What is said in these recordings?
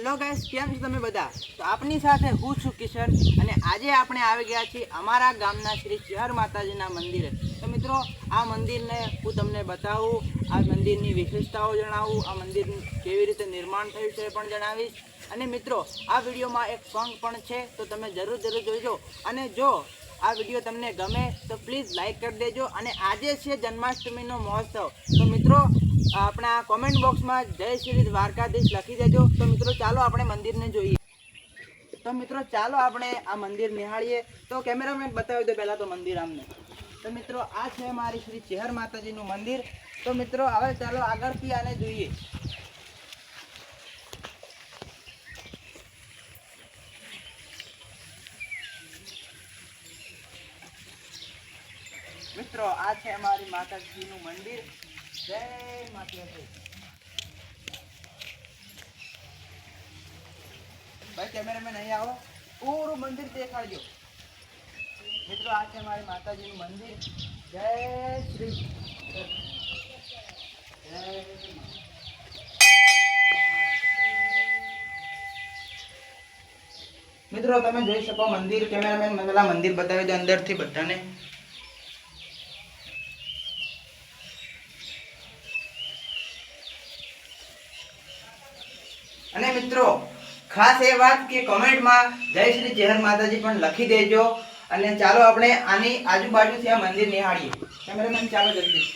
Hello guys, કેમ છો તમે બધા? તો આપની સાથે હું છું કિશન અને આજે આપણે આવી ગયા છીએ અમારા ગામના શ્રી ચહર માતાજીના મંદિરે. તો મિત્રો, આ મંદિરને હું તમને બતાવું, આ મંદિરની વિશેષતાઓ જણાવું, આ મંદિર કેવી રીતે નિર્માણ થયું છે એ પણ જણાવીશ. અને મિત્રો, આ વિડીયોમાં એક સોંગ પણ છે, તો તમે જરૂર જરૂર જોઈજો અને જો આ વીડિયો તમને ગમે, તો પ્લીઝ લાઈક કરી દેજો. અને આજે છે જન્માષ્ટમીનો મહોત્સવ. તો મિત્રો આપણા કોમેન્ટ બોક્સમાં જય શ્રી દ્વારકાધીશ લખી દેજો. તો મિત્રો, ચાલો આપણે મંદિરને જોઈએ. તો મિત્રો, ચાલો આપણે આ મંદિર નિહાળીએ. તો કેમેરામેન બતાવી દો પહેલાં તો મંદિર અમને તો મિત્રો, આ છે મારી શ્રી ચેહર માતાજીનું મંદિર. તો મિત્રો, હવે ચાલો આગળથી આને જોઈએ. મિત્રો, આ છે અમારી માતાજીનું મંદિર. જય માતાજી ભાઈ કેમેરામેન અહીં આવો. પૂરું મંદિર દેખાડજો. મિત્રો, આ છે મારી માતાજીનું મંદિર. જય શ્રી મિત્રો, તમે જોઈ શકો મંદિર કેમેરામેન મને મંદિર બતાવી દો અંદરથી બધાને. અને મિત્રો, ખાસ એ વાત કે કોમેન્ટમાં જય શ્રી ચેહર માતાજી પણ લખી દેજો. અને ચાલો આપણે આની આજુબાજુથી આ મંદિર નિહાળીએ. કેમેરામેન, ચાલો જલ્દી.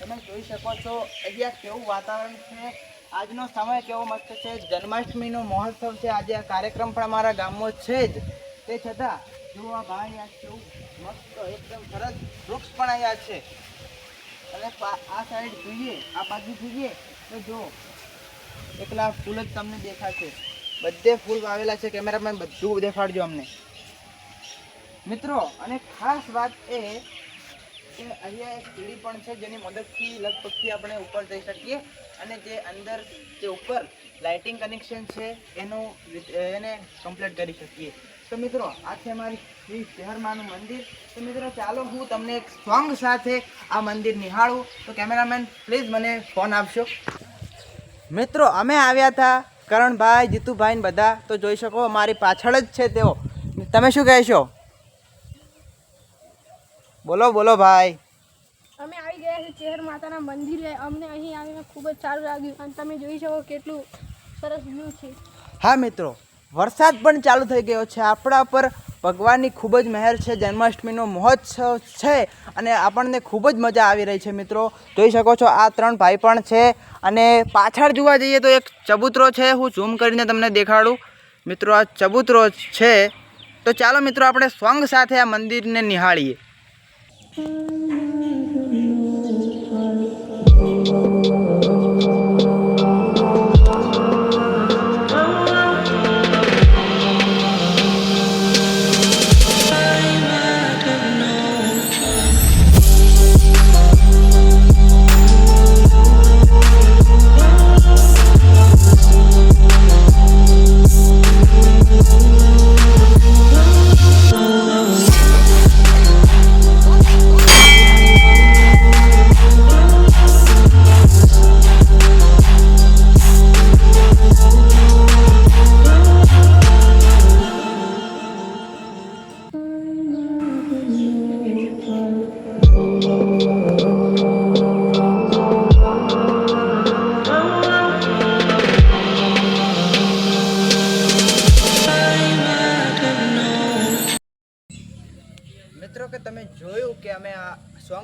તમે જોઈ શકો છો, અહીંયા કેવું વાતાવરણ છે. આજનો સમય કેવો મસ્ત છે. જન્માષ્ટમીનો મહોત્સવ છે. આજે આ કાર્યક્રમ પણ અમારા ગામમાં છે જ. તે છતાં જો આ ભાઈ આ કેવું મસ્ત, એકદમ સરસ વૃક્ષ પણ અહીંયા છે. અને આ સાઈડ જોઈએ, આ બાજુ જોઈએ, તો જો, એકલા ફૂલ જ તમને દેખાશે. બધે ફૂલ વાવેલા છે કેમેરામેન બધું દેખાડજો અમને. મિત્રો, અને ખાસ વાત એ કે અહીંયા એક સીડી પણ છે, જેની મદદથી લગભગથી આપણે ઉપર જઈ શકીએ. અને જે અંદર, જે ઉપર લાઇટિંગ કનેક્શન છે, એનું, એને કમ્પ્લીટ કરી શકીએ. તો મિત્રો આ છે મારી શ્રી શહેરમાનું મંદિર. તો મિત્રો ચાલો હું તમને એક સોંગ સાથે આ મંદિર નિહાળું. તો કેમેરામેન પ્લીઝ મને ફોન આપશો. મિત્રો અમે આવ્યા હતા કરણભાઈ જીતુભાઈ ને બધા. તો જોઈ શકો મારી પાછળ જ છે તેઓ. તમે શું કહેશો? બોલો બોલો ભાઈ. અમે આવી ગયા છે ચેહર માતાના મંદિરે. અમને અહીં આવીને ખૂબ જ સારું લાગ્યું. અને તમે જોઈ શકો કેટલું સરસ વ્યૂ છે. હા મિત્રો. વરસાદ પણ ચાલુ થઈ ગયો છે. આપણા પર ભગવાનની ખૂબ જ મહેર છે. જન્માષ્ટમીનો મહોત્સવ છે અને આપણને ખૂબ જ મજા આવી રહી છે મિત્રો. જોઈ શકો છો આ ત્રણ ભાઈ પણ છે અને પાછળ જોવા જઈએ તો એક ચબૂતરો છે. હું ઝૂમ કરીને તમને દેખાડું. મિત્રો, આ ચબૂતરો છે. તો ચાલો મિત્રો, આપણે સોંગ સાથે આ મંદિરને નિહાળીએ.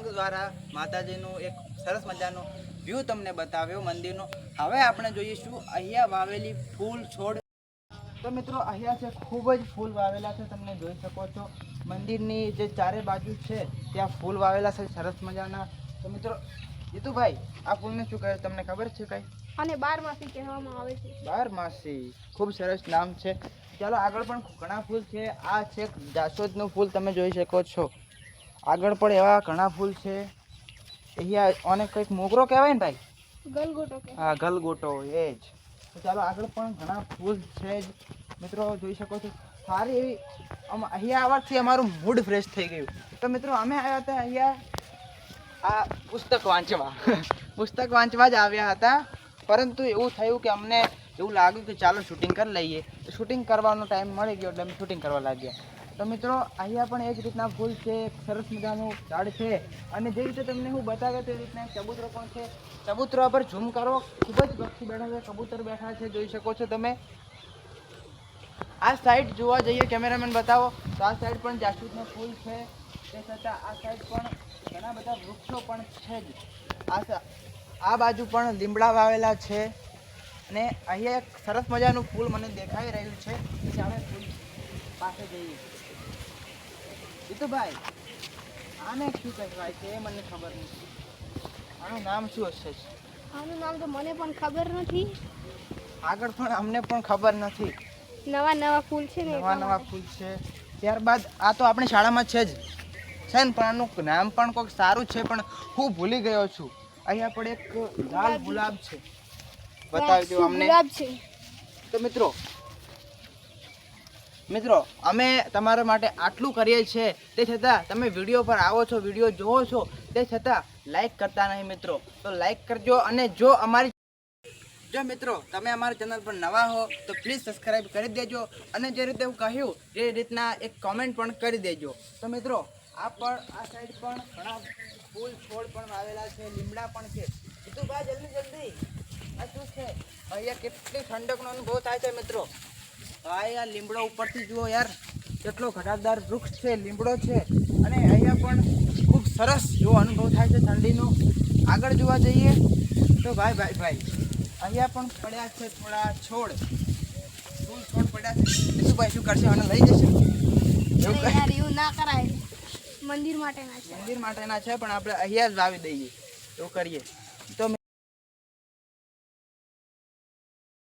સોંગ દ્વારા માતાજીનું એક સરસ મજાનો વ્યૂ તમને બતાવ્યો મંદિરનો. હવે આપણે જોઈશું અહીંયા વાવેલી ફૂલ છોડ. તો મિત્રો અહીંયા છે ખૂબ જ ફૂલ વાવેલા છે તમે જોઈ શકો છો. મંદિરની જે ચારે બાજુ છે ત્યાં ફૂલ વાવેલા છે સરસ મજાના. તો મિત્રો જીતુભાઈ આ ફૂલને શું કહે તમને ખબર છે કઈ? અને બારમાસી કહેવામાં આવે છે. બારમાસી ખૂબ સરસ નામ છે. ચાલો આગળ પણ ઘણા ફૂલ છે. આ છે જાસૂદનું ફૂલ તમે જોઈ શકો છો. આગળ પણ એવા ઘણા ફૂલ છે. અહીંયા અને કંઈક મોગરો કહેવાય ને ભાઈ? ગલગોટો હા ગલગોટો એ જ તો ચાલો આગળ પણ ઘણા ફૂલ છે જ. મિત્રો જોઈ શકો છો. સારી એવી અહીંયા આવવાથી અમારું મૂડ ફ્રેશ થઈ ગયું. તો મિત્રો અમે આવ્યા હતા અહીંયા આ પુસ્તક વાંચવા. પુસ્તક વાંચવા જ આવ્યા હતા. પરંતુ એવું થયું કે અમને એવું લાગ્યું કે ચાલો શૂટિંગ કરી લઈએ. તો શૂટિંગ કરવાનો ટાઈમ મળી ગયો એટલે અમે શૂટિંગ કરવા લાગ્યા. તો મિત્રો, અહીંયા પણ એ જ રીતના ફૂલ છે સરસ મજાનું ઝાડ છે. અને જે રીતે તમને હું બતાવ્યો તે રીતના ચબૂતરો પણ છે. કબૂતરો પર ઝૂમ કરો. ખૂબ જ પક્ષી બેઠા છે કબૂતર બેઠા છે, જોઈ શકો છો તમે. આ સાઈડ જોવા જઈએ, કેમેરામેન બતાવો. તો આ સાઈડ પણ જાસૂદનો ફૂલ છે. તે છતાં આ સાઈડ પણ ઘણા બધા વૃક્ષો પણ છે જ. આ આ બાજુ પણ લીમડા વાવેલા છે. અને અહીંયા એક સરસ મજાનું ફૂલ મને દેખાઈ રહ્યું છે. ચાલો ફૂલ પાસે જઈએ. જીતુભાઈ આને શું કહેવાય છે એ મને ખબર નથી. આનું નામ શું હશે? આનું નામ તો મને પણ ખબર નથી. આગળ પણ અમને પણ ખબર નથી. નવા નવા ફૂલ છે ને નવા નવા ફૂલ છે. ત્યારબાદ આ તો આપણી શાળામાં છે જ. છે ને પણ આનું નામ પણ કોઈક સારું છે પણ હું ભૂલી ગયો છું. અહીંયા પણ એક લાલ ગુલાબ છે. બતાવી દો અમને. ગુલાબ છે? તો મિત્રો મિત્રો, અમે તમારા માટે આટલું કરીએ છીએ. તે છતાં તમે વીડિયો પર આવો છો, વીડિયો જોવો છો, તે છતાં લાઈક કરતા નહીં મિત્રો. તો લાઈક કરજો અને જો અમારી જો મિત્રો, તમે અમારા ચેનલ પર નવા હો, તો પ્લીઝ સબસ્ક્રાઈબ કરી દેજો અને જે રીતે હું કહ્યું, એ રીતના એક કોમેન્ટ પણ કરી દેજો. તો મિત્રો, આ પણ, આ સાઈડ પણ ઘણા ફૂલ છોડ પણ આવેલા છે, લીમડા પણ છે. જીતુભાઈ જલ્દી જલ્દી. આ શું છે? અહીંયા કેટલી ઠંડકનો અનુભવ થાય છે મિત્રો. ભાઈ આ લીમડો ઉપરથી જુઓ યાર કેટલો ઘટાદાર વૃક્ષ છે લીમડો છે. અને અહીંયા પણ ખૂબ સરસ જો અનુભવ થાય છે ઠંડીનો. આગળ જોવા જઈએ તો ભાઈ ભાઈ ભાઈ અહીંયા પણ પડ્યા છે થોડા છોડ. ફૂલ છોડ પડ્યા છે. શું ભાઈ શું કરશે? અને લઈ જશે? યાર એવું ના કરાય. મંદિર માટેના છે. મંદિર માટેના છે પણ આપણે અહીંયા જ વાવી દઈએ. એવું કરીએ.